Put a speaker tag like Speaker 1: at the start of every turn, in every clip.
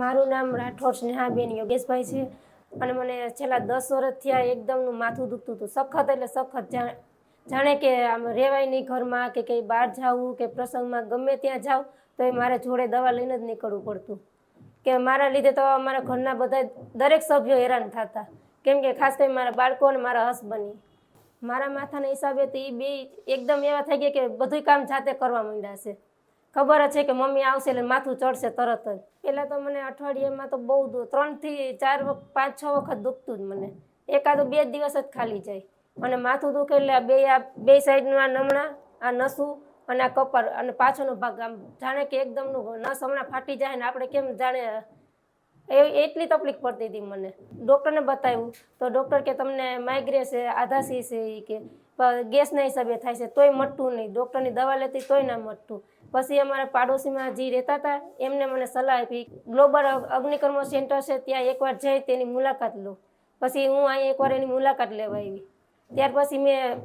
Speaker 1: મારું નામ રાઠોડ સ્નેહાબેન યોગેશભાઈ છે. અને મને છેલ્લા દસ વર્ષ થયા એકદમનું માથું દુખતું હતું. સખત એટલે સખત. જાણે કે આમ રહેવાય નહીં ઘરમાં કે કંઈ બહાર જાવું કે પ્રસંગમાં ગમે ત્યાં જાઉં તો એ મારે જોડે દવા લઈને જ નીકળવું પડતું. કે મારા લીધે તો મારા ઘરના બધા દરેક સભ્યો હેરાન થતા. કેમ કે ખાસ કરીને મારા બાળકો અને મારા હસબન્ડ. મારા માથાના હિસાબે તો એ બે એકદમ એવા થઈ ગયા કે બધું કામ જાતે કરવા માંડ્યા છે. ખબર જ છે કે મમ્મી આવશે એટલે માથું ચડશે તરત જ. પહેલાં તો મને અઠવાડિયામાં તો બહુ ત્રણથી ચાર વખત પાંચ છ વખત દુખતું જ મને. એકાદો બે દિવસ જ ખાલી જાય. અને માથું દુખે એટલે આ બે આ બે સાઈડનું આ નમણા, આ નસું અને આ કપર અને પાછળનો ભાગ. આમ જાણે કે એકદમનું નસ હમણાં ફાટી જાય ને આપણે કેમ જાણે એ એટલી તકલીફ પડતી હતી મને. ડૉક્ટરને બતાવ્યું. તો ડૉક્ટર કે તમને માઇગ્રેન છે આધાસી છે એ કે ગેસના હિસાબે થાય છે, તોય મટતું નહીં. ડૉક્ટરની દવા લેતી તોય ના મટતું. પછી અમારા પાડોશીમાં જે રહેતા હતા, એમને મને સલાહ આપી, ગ્લોબલ અગ્નિકર્મ સેન્ટર છે, ત્યાં એકવાર જઈ, તેની મુલાકાત લો. પછી હું અહીં એકવાર એની મુલાકાત લેવા આવી. ત્યાર પછી મેં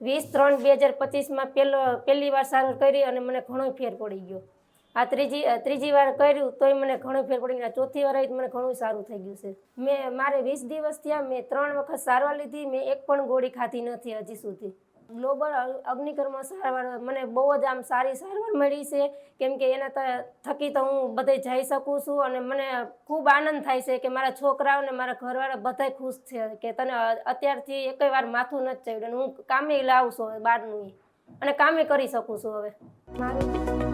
Speaker 1: વીસ ત્રણ બે હજાર પચીસમાં પહેલો પહેલી વાર સારવાર કરી અને મને ઘણો ફેર પડી ગયો. આ ત્રીજી ત્રીજી વાર કર્યું તોય મને ઘણો ફેર પડી ચોથી વાર આવી મને ઘણું સારું થઈ ગયું છે. મેં, મારે વીસ દિવસ થયા, મેં ત્રણ વખત સારવાર લીધી, મેં એક પણ ગોળી ખાધી નથી હજી સુધી. ગ્લોબલ અગ્નિકર્મ સારવાર, મને બહુ જ આમ સારી સારવાર મળી છે. કેમ કે એના થકી તો હું બધે જઈ શકું છું અને મને ખૂબ આનંદ થાય છે કે મારા છોકરાઓ અને મારા ઘરવાળા બધાય ખુશ છે કે તને અત્યારથી એકેય વાર માથું નથી ચડ્યું હું કામે લાવું છું બહારનું. અને કામે કરી શકું છું હવે. મારું